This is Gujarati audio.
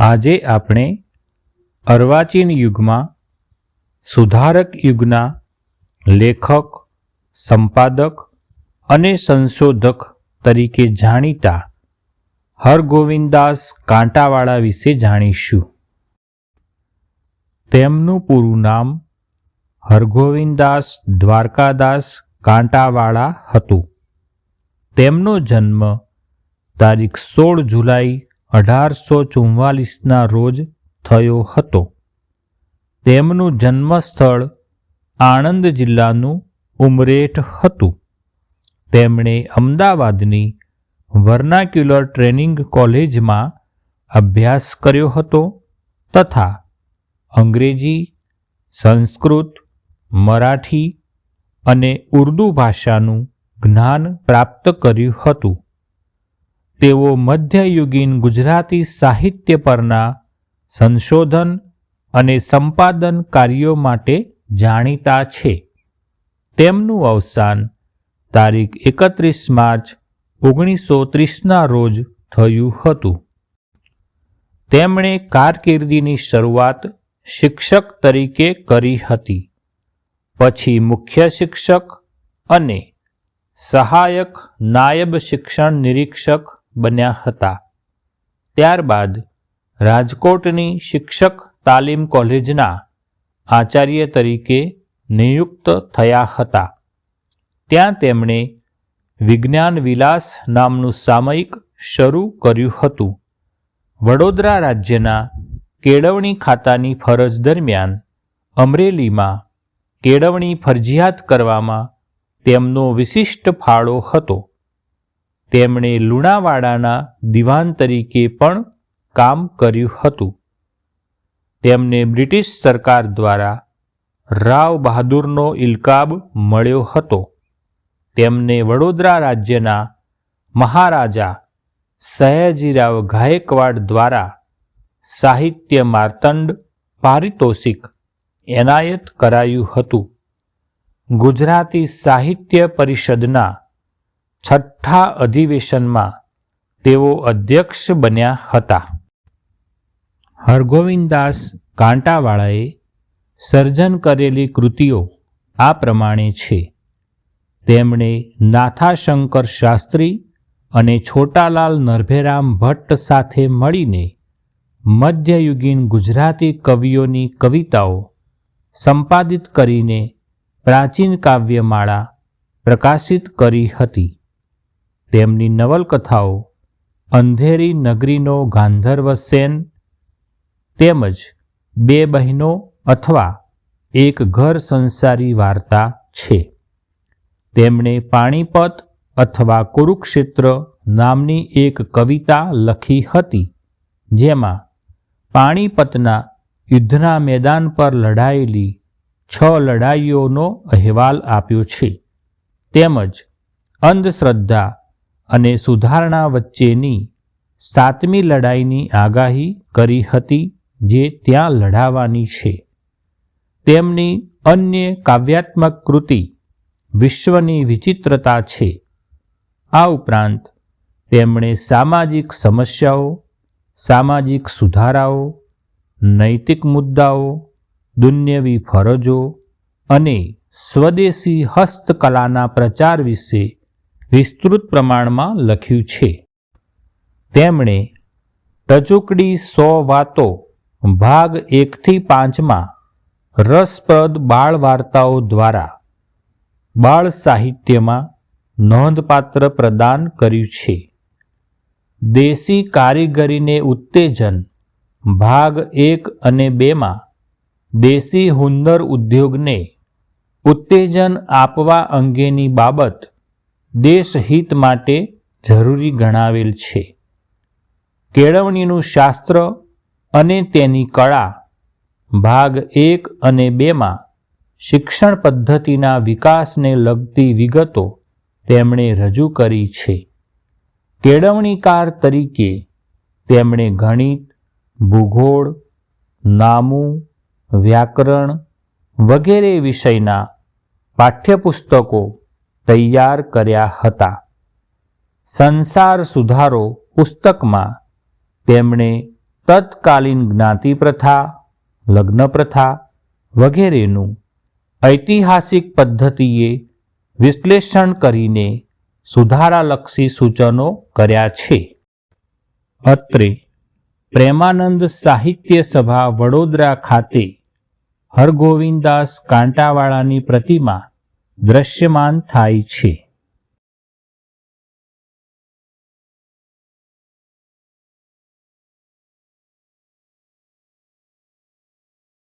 આજે આપણે અર્વાચીન યુગમાં સુધારક યુગના લેખક, સંપાદક અને સંશોધક તરીકે જાણીતા હરગોવિંદાસ કાંટાવાળા વિશે જાણીશું. તેમનું પૂરું નામ હરગોવિંદાસ દ્વારકાદાસ કાંટાવાળા હતું. તેમનો જન્મ તારીખ સોળ જુલાઈ અઢારસો ચુમ્માલીસના રોજ થયો હતો. તેમનું જન્મસ્થળ આણંદ જિલ્લાનું ઉમરેઠ હતું. તેમણે અમદાવાદની વર્નાક્યુલર ટ્રેનિંગ કોલેજમાં અભ્યાસ કર્યો હતો તથા અંગ્રેજી, સંસ્કૃત, મરાઠી અને ઉર્દુ ભાષાનું જ્ઞાન પ્રાપ્ત કર્યું હતું. તેઓ મધ્યયુગીન ગુજરાતી સાહિત્ય પરના સંશોધન અને સંપાદન કાર્યો માટે જાણીતા છે. તેમનું અવસાન તારીખ એકત્રીસ માર્ચ ઓગણીસો ત્રીસના રોજ થયું હતું. તેમણે કારકિર્દીની શરૂઆત શિક્ષક તરીકે કરી હતી. પછી મુખ્ય શિક્ષક અને સહાયક નાયબ શિક્ષણ નિરીક્ષક બન્યા હતા. ત્યારબાદ રાજકોટની શિક્ષક તાલીમ કોલેજના આચાર્ય તરીકે નિયુક્ત થયા હતા. ત્યાં તેમણે વિજ્ઞાન વિલાસ નામનું સામયિક શરૂ કર્યું હતું. વડોદરા રાજ્યના કેળવણી ખાતાની ફરજ દરમિયાન અમરેલીમાં કેળવણી ફરજિયાત કરવામાં તેમનો વિશિષ્ટ ફાળો હતો. તેમણે લુણાવાડાના દિવાન તરીકે પણ કામ કર્યું હતું. તેમને બ્રિટિશ સરકાર દ્વારા રાવ બહાદુરનો ઇલકાબ મળ્યો હતો. તેમને વડોદરા રાજ્યના મહારાજા સયાજીરાવ ગાયકવાડ દ્વારા સાહિત્ય માર્તંડ પારિતોષિક એનાયત કરાયું હતું. ગુજરાતી સાહિત્ય પરિષદના છઠ્ઠા અધિવેશનમાં તેઓ અધ્યક્ષ બન્યા હતા. હરગોવિંદાસ કાંટાવાળાએ સર્જન કરેલી કૃતિઓ આ પ્રમાણે છે. તેમણે નાથાશંકર શાસ્ત્રી અને છોટાલાલ નરભેરામ ભટ્ટ સાથે મળીને મધ્યયુગીન ગુજરાતી કવિઓની કવિતાઓ સંપાદિત કરીને પ્રાચીન કાવ્યમાળા પ્રકાશિત કરી હતી. તેમની નવલકથાઓ અંધેરી નગરીનો ગાંધર્વ સેન તેમજ બે બહેનો અથવા એક ઘર સંસારી વાર્તા છે. તેમણે પાણીપત અથવા કુરુક્ષેત્ર નામની એક કવિતા લખી હતી, જેમાં પાણીપતના યુદ્ધના મેદાન પર લડાયેલી છ લડાઈઓનો અહેવાલ આપ્યો છે. તેમજ અંધશ્રદ્ધા અને સુધારણા વચ્ચેની સાતમી લડાઈની આગાહી કરી હતી જે ત્યાં લડાવાની છે. તેમની અન્ય કાવ્યાત્મક કૃતિ વિશ્વની વિચિત્રતા છે. આ ઉપરાંત તેમણે સામાજિક સમસ્યાઓ, સામાજિક સુધારાઓ, નૈતિક મુદ્દાઓ, દુન્યવી ફરજો અને સ્વદેશી હસ્તકલાના પ્રચાર વિશે વિસ્તૃત પ્રમાણમાં લખ્યું છે. તેમણે ટચુકડી સો વાતો, ભાગ એકથી પાંચમાં રસપ્રદ બાળ વાર્તાઓ દ્વારા બાળ સાહિત્યમાં નોંધપાત્ર પ્રદાન કર્યું છે. દેશી કારીગરીને ઉત્તેજન, ભાગ એક અને બેમાં દેશી હુન્નર ઉદ્યોગને ઉત્તેજન આપવા અંગેની બાબત દેશહિત માટે જરૂરી ગણાવેલ છે. કેળવણીનું શાસ્ત્ર અને તેની કળા ભાગ એક અને બેમાં શિક્ષણ પદ્ધતિના વિકાસને લગતી વિગતો તેમણે રજૂ કરી છે. કેળવણીકાર તરીકે તેમણે ગણિત, ભૂગોળ, નામું, વ્યાકરણ વગેરે વિષયના પાઠ્યપુસ્તકો તૈયાર કર્યા હતા. સંસાર સુધારો પુસ્તકમાં તેમણે તત્કાલીન જ્ઞાતિ પ્રથા, લગ્ન પ્રથા વગેરેનું ઐતિહાસિક પદ્ધતિએ વિશ્લેષણ કરીને સુધારાલક્ષી સૂચનો કર્યા છે. અત્રે પ્રેમાનંદ સાહિત્ય સભા વડોદરા ખાતે હરગોવિંદાસ કાંટાવાળાની પ્રતિમા દ્રશ્યમાન થાય છે.